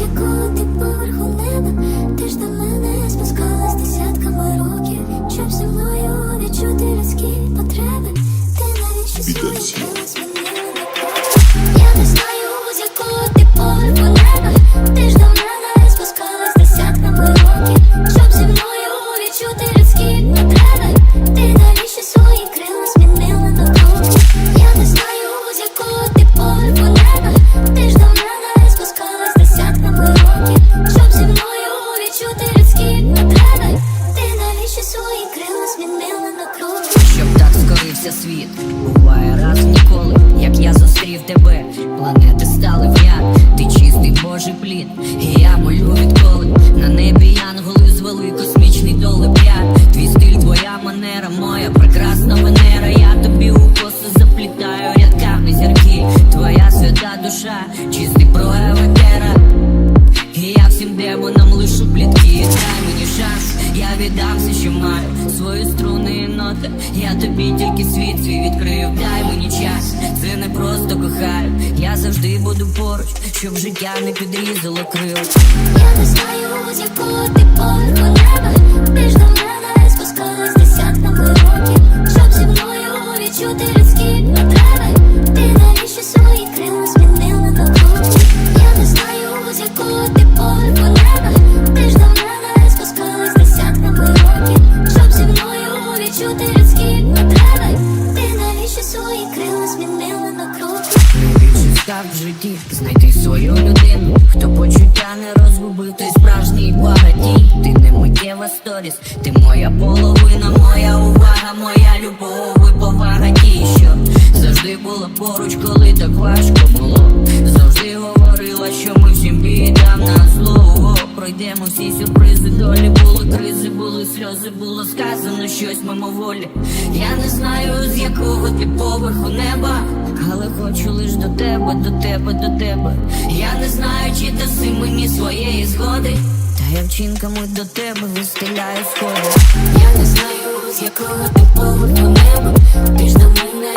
якого ти поверху неба. Ти ж до мене спускалась так світ, буває віддам маю Свої струни і ноти, я тобі тільки світ свій відкрив Дай мені час, це не просто кохаю Я завжди буду поруч, щоб життя не підрізало крил. Я не знаю, з якого ти поверху неба. Ти ж до мене спускалась десятками років, щоб зі мною відчути людські людські потреби. Ти навіщо свої крила змінила на кров? Найбільший скарб в житті знайти свою людину, хто почуття не розгубив, той справжній багатій. Ти не миттєва сторіс, ти моя половина, моя увага, моя любов повага ті, що завжди була поруч, коли так важко Пройдемо всі сюрпризи, долі були кризи, були сльози, було сказано щось мимоволі. Я не знаю, з якого ти поверху неба, але хочу лиш до тебе, до тебе, до тебе. Я не знаю, чи даси мені своєї згоди. Та я вчинками до тебе вистеляю сходи. Я не знаю, з якого ти поверху неба. Ти ж до мене